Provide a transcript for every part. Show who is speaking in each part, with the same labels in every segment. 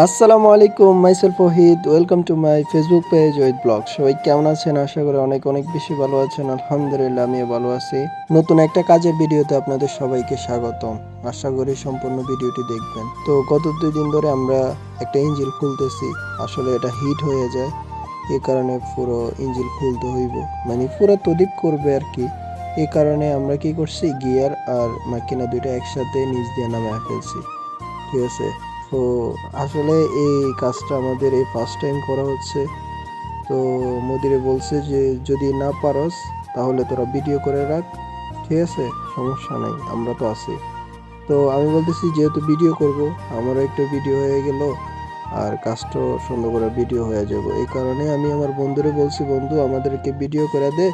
Speaker 1: আসসালামু আলাইকুম myself Wahid welcome to my Facebook page with blog সবাই কেমন আছেন? আশা করি অনেক অনেক বেশি ভালো আছেন। আলহামদুলিল্লাহ, আমিও ভালো আছি। নতুন একটা কাজের ভিডিওতে আপনাদের সবাইকে স্বাগতম। আশা করি সম্পূর্ণ ভিডিওটি দেখবেন। তো গত দুই দিন ধরে আমরা একটা ইঞ্জিল খুলতেছি। আসলে এটা হিট হয়ে যায়। এই কারণে পুরো ইঞ্জিল খুলতে হইব। মানে পুরো তদিপ করবে আর কি। এই কারণে আমরা কি করছি? গিয়ার আর মাকিনা দুইটা একসাথে নিচ দিয়ে নামে ফেলছি। ঠিক আছে? তো আসলে এই কাজটা আমাদের এই ফার্স্ট টাইম করা হচ্ছে। তো মোদিরে বলছে যে, যদি না পারস, তাহলে তোরা ভিডিও করে রাখ। ঠিক আছে? সমস্যা নাই, আমরা তো আছি। তো আমি বলতেছি, যেহেতু ভিডিও করব, আমারও একটু ভিডিও হয়ে গেল, আর কাজটাও সুন্দর করে ভিডিও হয়ে যাব। এই কারণে আমি আমার বন্ধুরে বলছি, বন্ধু, আমাদেরকে ভিডিও করে দে,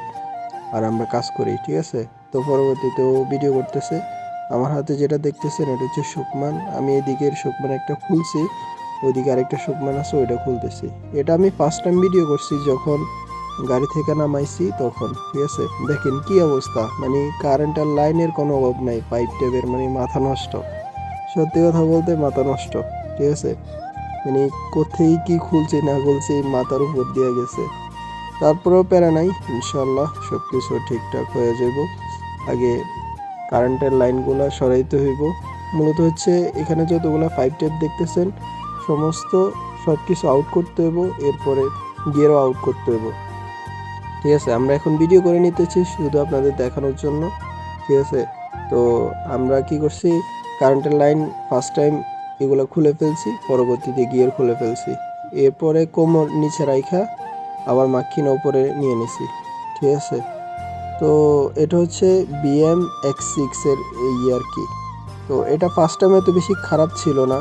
Speaker 1: আর আমরা কাজ করি, ঠিক আছে? তো পরবর্তীতেও ভিডিও করতেছে। আমার হাতে যেটা দেখতেছেন, এটা হচ্ছে শুকমান। আমি এদিকের শুকমান একটা খুলছি ওইদিকে আরেকটা শুকমান আছে, ওইটা খুলতেছি। এটা আমি ফার্স্ট টাইম ভিডিও করছি, যখন গাড়ি থেকে নামাইছি তখন, ঠিক আছে? দেখেন কি অবস্থা মানে কারেন্টের লাইনের কোনো অভাব নাই পাইপ টেপের মানে মাথা নষ্ট। সত্যি কথা বলতে মাথা নষ্ট, ঠিক আছে? মানে কোথায় কি খুলছে, না খুলছে মাথার উপর দিয়ে গেছে। তারপরেও প্যারা নাই ইনশাল্লাহ সব কিছু ঠিকঠাক হয়ে যাব আগে কারেন্টের লাইনগুলো সরাইতে হইব। মূলত হচ্ছে এখানে যতগুলো ফাইভ টেপ দেখতেছেন, সমস্ত সব কিছু আউট করতে হইব, এরপরে গিয়ারও আউট করতে হইব। ঠিক আছে, আমরা এখন ভিডিও করে নিতেছি শুধু আপনাদের দেখানোর জন্য। ঠিক আছে, তো আমরা কি করছি, কারেন্টের লাইন ফার্স্ট টাইম এগুলো খুলে ফেলছি, পরবর্তীতে গিয়ার খুলে ফেলছি। এরপরে কোমর নিচে রাইখা, আবার মাখিনা উপরে নিয়ে নিছি। ঠিক আছে। তো এটা হচ্ছে বিএম এক্স সিক্সের এই আর কি তো এটা ফার্স্ট টাইমে তো বেশি খারাপ ছিল না।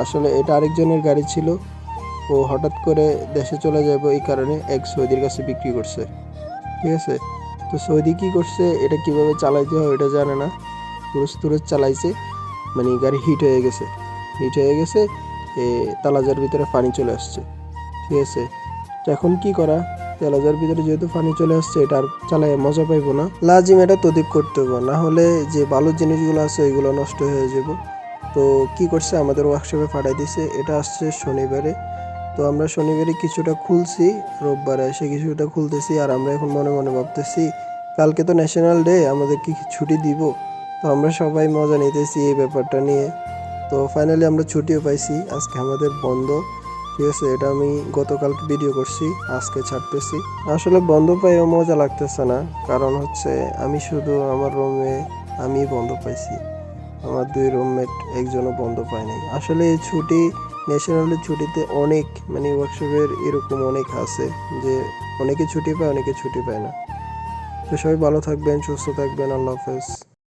Speaker 1: আসলে এটা আরেকজনের গাড়ি ছিল। ও হঠাৎ করে দেশে চলে যাবে এই কারণে এক সৌদির কাছে বিক্রি করছে। ঠিক আছে? তো সৌদি কী করছে? এটা কীভাবে চালাইতে হয় এটা জানে না। তুরস তুরস চালাইছে। মানে গাড়ি হিট হয়ে গেছে। হিট হয়ে গেছে। এ, তালাজার ভিতরে পানি চলে আসছে। ঠিক আছে? তো এখন কি করা? তেলাজার ভিতরে যেহেতু পানি চলে আসছে, এটা আর চালায় মজা পাইবো না। লাজিম এটা তদিপ করতে হবে, না হলে যে ভালো জিনিসগুলো আছে, ওইগুলো নষ্ট হয়ে যাব। তো কি করছে? আমাদের ওয়ার্কশপে পাঠাই দিছে। এটা আসছে শনিবারে। তো আমরা শনিবারে কিছুটা খুলছি, রোববারে এসে কিছুটা খুলতেছি, আর আমরা এখন মনে মনে ভাবতেছি, কালকে তো ন্যাশনাল ডে আমাদের কি ছুটি দিব? তো আমরা সবাই মজা নিতেছি এই ব্যাপারটা নিয়ে। তো ফাইনালি আমরা ছুটিও পাইছি, আজকে আমাদের বন্ধ। ঠিক আছে, এটা আমি গতকাল ভিডিও করছি, আজকে ছাড়তেছি। আসলে বন্ধ পাইও মজা লাগতেছে না, কারণ হচ্ছে আমি শুধু আমার রুমে আমি বন্ধ পাইছি। আমার দুই রুমমেট একজনও বন্ধ পায় নাই। আসলে এই ছুটি ন্যাশনালের ছুটিতে অনেক মানে ওয়ার্কশপের এরকম অনেক আছে যে অনেকে ছুটি পায়, অনেকে ছুটি পায় না। তো সবাই ভালো থাকবেন, সুস্থ থাকবেন, আল্লাহ হাফেজ।